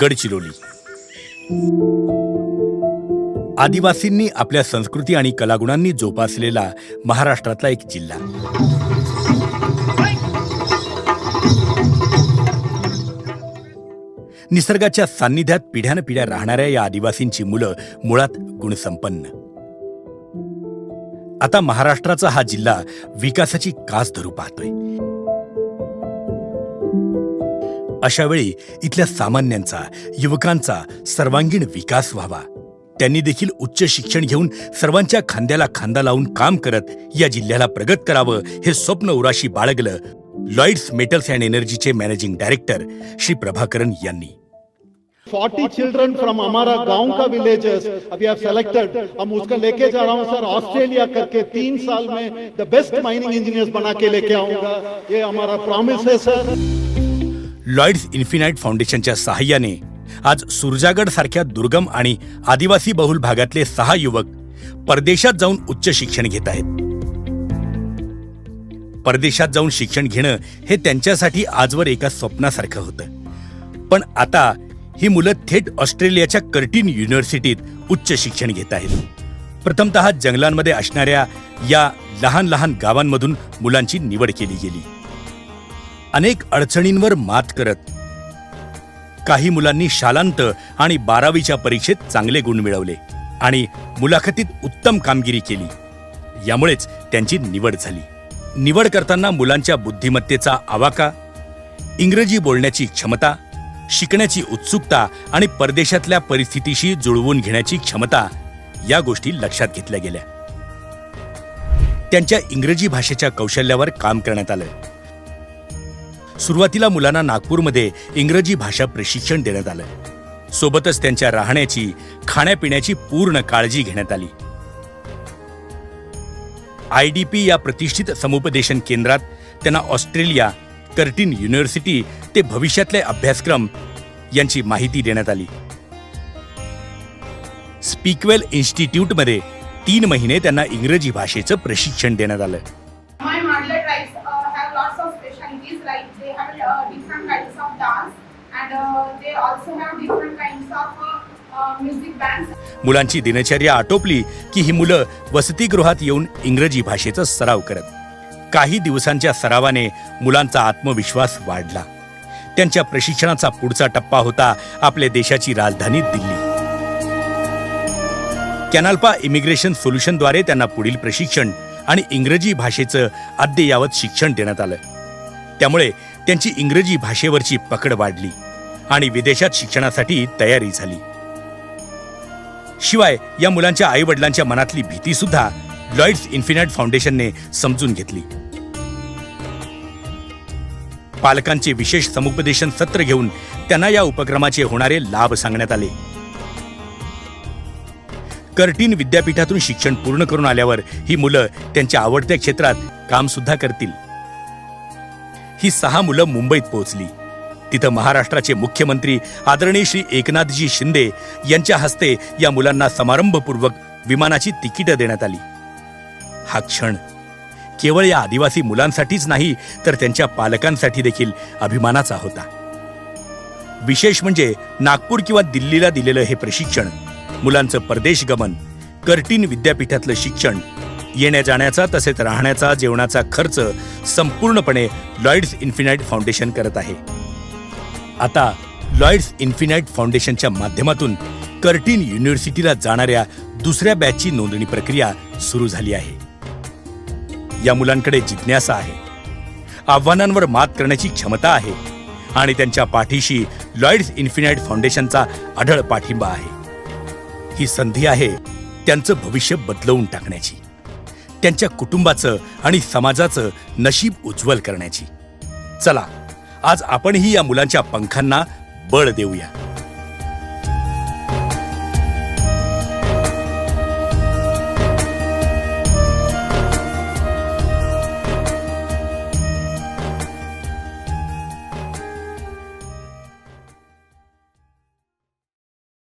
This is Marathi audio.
गडचिरोली. आदिवासींनी आपल्या संस्कृती आणि कलागुणांनी जोपासलेला महाराष्ट्रातला एक जिल्हा. निसर्गाच्या सान्निध्यात पिढ्यानपिढ्या राहणाऱ्या या आदिवासींची मुलं मुळात गुणसंपन्न. आता महाराष्ट्राचा हा जिल्हा विकासाची कास धरू पाहतोय. अशा वेळी इथल्या सामान्यांचा युवकांचा सर्वांगीण विकास व्हावा. त्यांनी देखील उच्च शिक्षण घेऊन सर्वांच्या खांद्याला खांदा लावून काम करत या जिल्ह्याला प्रगत करावं हे स्वप्न उराशी बाळगलं लॉइड्स मेटल्स अँड एनर्जीचे मॅनेजिंग डायरेक्टर श्री प्रभाकरन यांनी. 40 चिल्ड्रन फ्रॉम हमारा गांव का विलेजेस अभी आप सेलेक्टेड हम उसका लेके जा रहा हूँ सर ऑस्ट्रेलिया करके तीन साल में द बेस्ट माइनिंग इंजीनियर्स बना के लेके आऊंगा। ये हमारा प्रॉमिस है सर। लॉइड्स इन्फिनाइट फाउंडेशनच्या सहाय्याने आज सुरजागड सारख्या दुर्गम आणि आदिवासी बहुल भागातले सहा युवक परदेशात जाऊन उच्च शिक्षण घेत आहेत. परदेशात जाऊन शिक्षण घेणं हे त्यांच्यासाठी आजवर एका स्वप्नासारखं होतं. पण आता ही मुलं थेट ऑस्ट्रेलियाच्या कर्टिन युनिव्हर्सिटीत उच्च शिक्षण घेत आहेत. प्रथमतः जंगलांमध्ये असणाऱ्या या लहान लहान गावांमधून मुलांची निवड केली गेली. अनेक अडचणींवर मात करत. काही मुलांनी शालांत आणि बारावीच्या परीक्षेत चांगले गुण मिळवले आणि मुलाखतीत उत्तम कामगिरी केली. यामुळेच त्यांची निवड झाली. निवड करताना मुलांच्या बुद्धिमत्तेचा आवाका इंग्रजी बोलण्याची क्षमता शिकण्याची उत्सुकता आणि परदेशातल्या परिस्थितीशी जुळवून घेण्याची क्षमता या गोष्टी लक्षात घेतल्या गेल्या. त्यांच्या इंग्रजी भाषेच्या कौशल्यावर काम करण्यात आलं. सुरुवातीला मुलांना नागपूरमध्ये इंग्रजी भाषा प्रशिक्षण देण्यात आलं. सोबतच त्यांच्या राहण्याची खाण्यापिण्याची पूर्ण काळजी घेण्यात आली. आय डी पी या प्रतिष्ठित समुपदेशन केंद्रात त्यांना ऑस्ट्रेलिया कर्टिन युनिव्हर्सिटी ते भविष्यातले अभ्यासक्रम यांची माहिती देण्यात आली. स्पीकवेल इन्स्टिट्यूटमध्ये तीन महिने त्यांना इंग्रजी भाषेचं प्रशिक्षण देण्यात आलं. मुलांची दिनचर्या आटोपली की ही मुलं वसतिगृहात येऊन इंग्रजी भाषेचा सराव करत. काही दिवसांच्या सरावाने मुलांचा आत्मविश्वास वाढला. त्यांच्या प्रशिक्षणाचा पुढचा टप्पा होता आपल्या देशाची राजधानी दिल्ली. कॅनाल्पा इमिग्रेशन सोल्युशनद्वारे त्यांना पुढील प्रशिक्षण आणि इंग्रजी भाषेचं अद्ययावत शिक्षण देण्यात आलं. त्यामुळे त्यांची इंग्रजी भाषेवरची पकड वाढली. आणि विदेशात शिक्षणासाठी तयारी झाली. शिवाय या मुलांच्या आई वडिलांच्या मनातली भीती सुद्धा लॉइड्स इन्फिनाइट फाउंडेशनने समजून घेतली. पालकांचे विशेष समुपदेशन सत्र घेऊन त्यांना या उपक्रमाचे होणारे लाभ सांगण्यात आले. कर्टीन विद्यापीठातून शिक्षण पूर्ण करून आल्यावर ही मुलं त्यांच्या आवडत्या क्षेत्रात काम सुद्धा करतील. ही सहा मुलं मुंबईत पोहोचली. तिथं महाराष्ट्राचे मुख्यमंत्री आदरणीय श्री एकनाथजी शिंदे यांच्या हस्ते या मुलांना समारंभपूर्वक विमानाची तिकीटं देण्यात आली. हा क्षण केवळ या आदिवासी मुलांसाठीच नाही तर त्यांच्या पालकांसाठी देखील अभिमानाचा होता. विशेष म्हणजे नागपूर किंवा दिल्लीला दिलेलं हे प्रशिक्षण मुलांचं परदेश गमन कर्टीन विद्यापीठातलं शिक्षण येण्या जाण्याचा तसेच राहण्याचा जेवणाचा खर्च संपूर्णपणे लॉइड्स इन्फिनाइट फाउंडेशन करत आहे. आता लॉइड्स इन्फिनाइट फाउंडेशनच्या माध्यमातून कर्टिन युनिव्हर्सिटीला जाणाऱ्या दुसऱ्या बॅचची नोंदणी प्रक्रिया सुरू झाली आहे. या मुलांकडे जिज्ञासा आहे. आव्हानांवर मात करण्याची क्षमता आहे आणि त्यांच्या पाठीशी लॉइड्स इन्फिनाइट फाउंडेशनचा आढळ पाठिंबा आहे. ही संधी आहे त्यांचं भविष्य बदलवून टाकण्याची त्यांच्या कुटुंबाचं आणि समाजाचं नशीब उज्ज्वल करण्याची. चला आज आपणही या मुलांच्या पंखांना बळ देऊया.